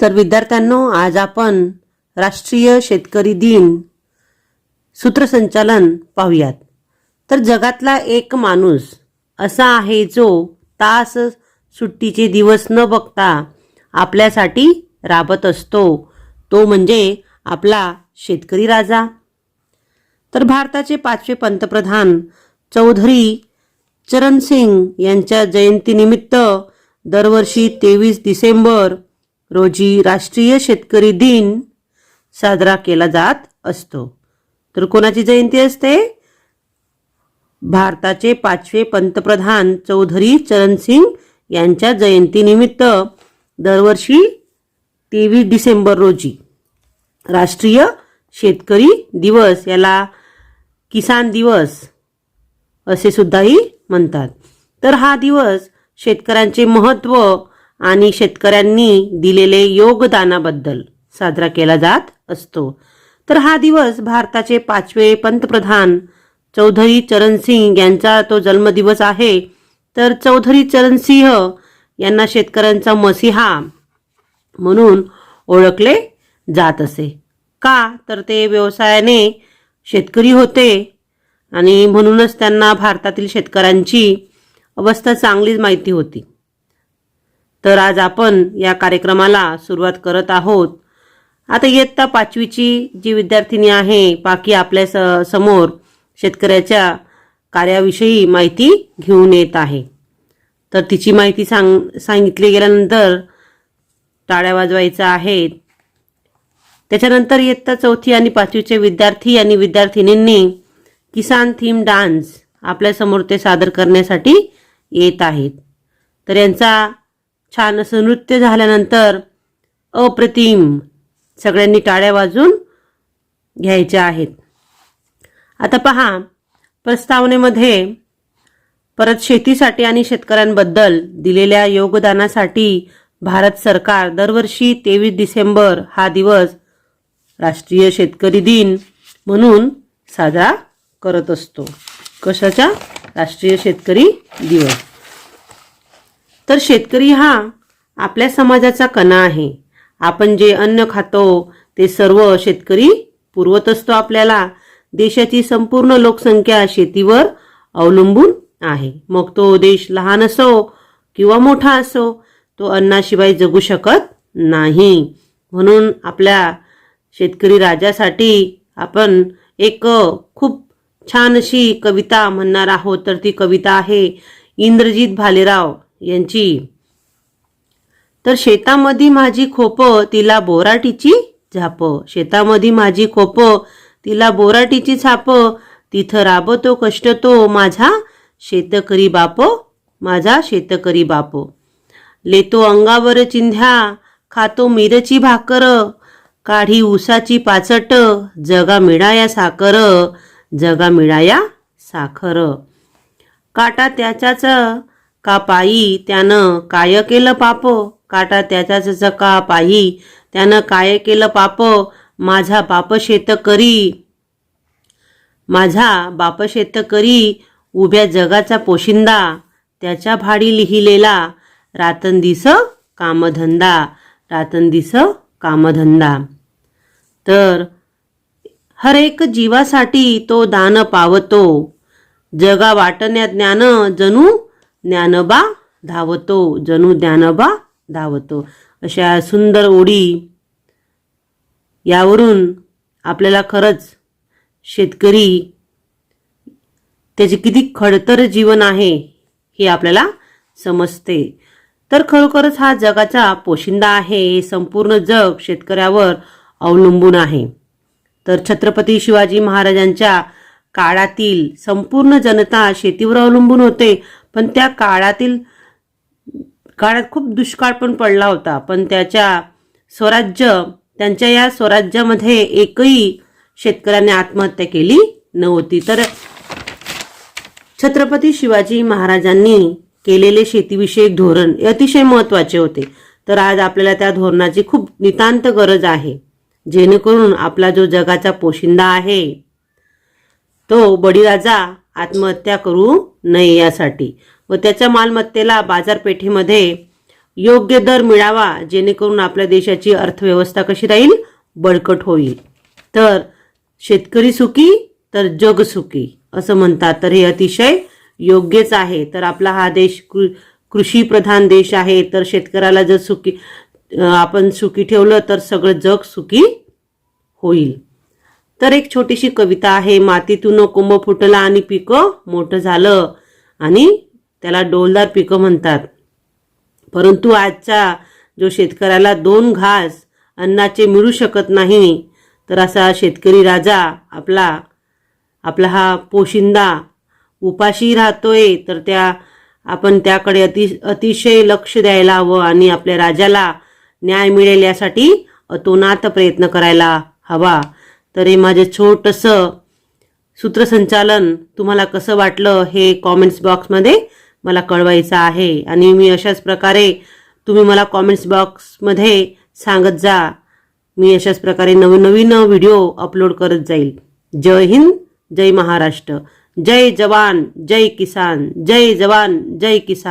तर विद्यार्थ्यांनो आज आपण राष्ट्रीय शेतकरी दिन सूत्रसंचालन पाहूयात. तर जगातला एक माणूस असा आहे जो तास सुट्टीचे दिवस न बघता आपल्यासाठी राबत असतो. तो म्हणजे आपला शेतकरी राजा. तर भारताचे पाचवे पंतप्रधान चौधरी चरण सिंग यांच्या जयंतीनिमित्त दरवर्षी तेवीस डिसेंबर रोजी राष्ट्रीय शेतकरी दिन साजरा केला जात असतो. तर कोणाची जयंती असते? भारताचे पाचवे पंतप्रधान चौधरी चरणसिंग यांच्या जयंतीनिमित्त दरवर्षी तेवीस डिसेंबर रोजी राष्ट्रीय शेतकरी दिवस याला किसान दिवस असे सुद्धाही म्हणतात. तर हा दिवस शेतकऱ्यांचे महत्त्व आणि शेतकऱ्यांनी दिलेले योगदानाबद्दल साजरा केला जात असतो. तर हा दिवस भारताचे पाचवे पंतप्रधान चौधरी चरण सिंग यांचा तो जन्मदिवस आहे. तर चौधरी चरण सिंह यांना शेतकऱ्यांचा मसिहा म्हणून ओळखले जात असे. का? तर ते व्यवसायाने शेतकरी होते आणि म्हणूनच त्यांना भारतातील शेतकऱ्यांची अवस्था चांगलीच माहिती होती. तर आज आपण या कार्यक्रमाला सुरुवात करत आहोत. आता इयत्ता पाचवीची जी विद्यार्थिनी आहे बाकी आपल्या स समोर शेतकऱ्याच्या कार्याविषयी माहिती घेऊन येत आहे. तर तिची माहिती सांग सांगितली गेल्यानंतर टाळ्या वाजवायच्या आहेत त्याच्यानंतर इयत्ता चौथी आणि पाचवीचे विद्यार्थी आणि विद्यार्थिनींनी किसान थीम डान्स आपल्यासमोर ते सादर करण्यासाठी येत आहेत. तर यांचा छान असं नृत्य झाल्यानंतर अप्रतिम सगळ्यांनी टाळ्या वाजून घ्यायच्या आहेत. आता पहा प्रस्तावनेमध्ये परत शेतीसाठी आणि शेतकऱ्यांबद्दल दिलेल्या योगदानासाठी भारत सरकार दरवर्षी तेवीस डिसेंबर हा दिवस राष्ट्रीय शेतकरी दिन म्हणून साजरा करत असतो. कशाचा? राष्ट्रीय शेतकरी दिवस. तर शेतकरी हा आपल्या समाजाचा कणा आहे. आपण जे अन्न खातो ते सर्व शेतकरी पुरवत असतो आपल्याला. देशाची संपूर्ण लोकसंख्या शेतीवर अवलंबून आहे. मग तो देश लहान असो किंवा मोठा असो तो अन्नाशिवाय जगू शकत नाही. म्हणून आपल्या शेतकरी राजासाठी आपण एक खूप छान अशी कविता म्हणणार आहोत. तर ती कविता आहे इंद्रजित भालेराव. यांची. तर शेतामध्ये माझी खोप तिला बोराटीची झाप. शेतामध्ये माझी खोप तिला बोराटीची छाप तिथं राबतो कष्ट तो माझा शेतकरी बाप माझा शेतकरी बाप. लेतो अंगावर चिंध्या खातो मिरची भाकर. काढी उसाची पाचट जगा मिळाया साखर जगा मिळाया साखर. काटा त्याच्याच का पायी त्यानं काय केलं पाप? काटा त्याच्याच का पायी त्यानं काय केलं पाप? माझा बाप शेतकरी. माझा बाप शेतकरी उभ्या जगाचा पोशिंदा त्याच्या भाडी लिहिलेला. रातंदिस कामधंदा रातंदिस कामधंदा. तर हर एक जीवासाठी तो दान पावतो. जगा वाटण्या ज्ञान जणू ज्ञानबा धावतो जणू ज्ञानबा धावतो. अशा सुंदर ओढी यावरून आपल्याला खरंच शेतकरी त्याचे किती खडतर जीवन आहे हे आपल्याला समजते. तर खरोखरच हा जगाचा पोशिंदा आहे हे संपूर्ण जग शेतकऱ्यावर अवलंबून आहे. तर छत्रपती शिवाजी महाराजांच्या काळातील संपूर्ण जनता शेतीवर अवलंबून होते. पण त्या काळातील काळात खूप दुष्काळ पण पडला होता. पण त्याच्या स्वराज्य त्यांच्या या स्वराज्यामध्ये एकही शेतकऱ्याने आत्महत्या केली नव्हती. तर छत्रपती शिवाजी महाराजांनी केलेले शेतीविषयक धोरण अतिशय महत्त्वाचे होते. तर आज आपल्याला त्या धोरणाची खूप नितांत गरज आहे. जेणेकरून आपला जो जगाचा पोशिंदा आहे तो बळीराजा आत्महत्या करू नये यासाठी. व त्याच्या मालमत्तेला बाजारपेठेमध्ये योग्य दर मिळावा जेणेकरून आपल्या देशाची अर्थव्यवस्था कशी राहील? बळकट होईल. तर शेतकरी सुखी तर जग सुखी असं म्हणतात. तर हे अतिशय योग्यच आहे. तर आपला हा देश कृ कृषी प्रधान देश आहे. तर शेतकऱ्याला जर सुखी आपण सुखी ठेवलं तर सगळं जग सुखी होईल. तर एक छोटीशी कविता आहे मातीतून कुंभ फुटला आणि पिकं मोठं झालं. आणि त्याला डोलदार पिकं म्हणतात. परंतु आजचा जो शेतकऱ्याला दोन घास अन्नाचे मिळू शकत नाही तर असा शेतकरी राजा आपला आपला हा पोशिंदा उपाशी राहतोय तर त्या आपण त्याकडे अति अतिशय लक्ष द्यायला हवं आणि आपल्या राजाला न्याय मिळेल यासाठी अतोनात प्रयत्न करायला हवा. तर हे माझं छोटंसं सूत्रसंचालन तुम्हाला कसं वाटलं हे कॉमेंट्स बॉक्समध्ये मला कळवायचं आहे. आणि मी अशाच प्रकारे तुम्ही मला कॉमेंट्स बॉक्समध्ये सांगत जा. मी अशाच प्रकारे नवीन नवीन व्हिडिओ अपलोड करत जाईल. जय हिंद जय महाराष्ट्र. जय जवान जय किसान. जय जवान जय किसान.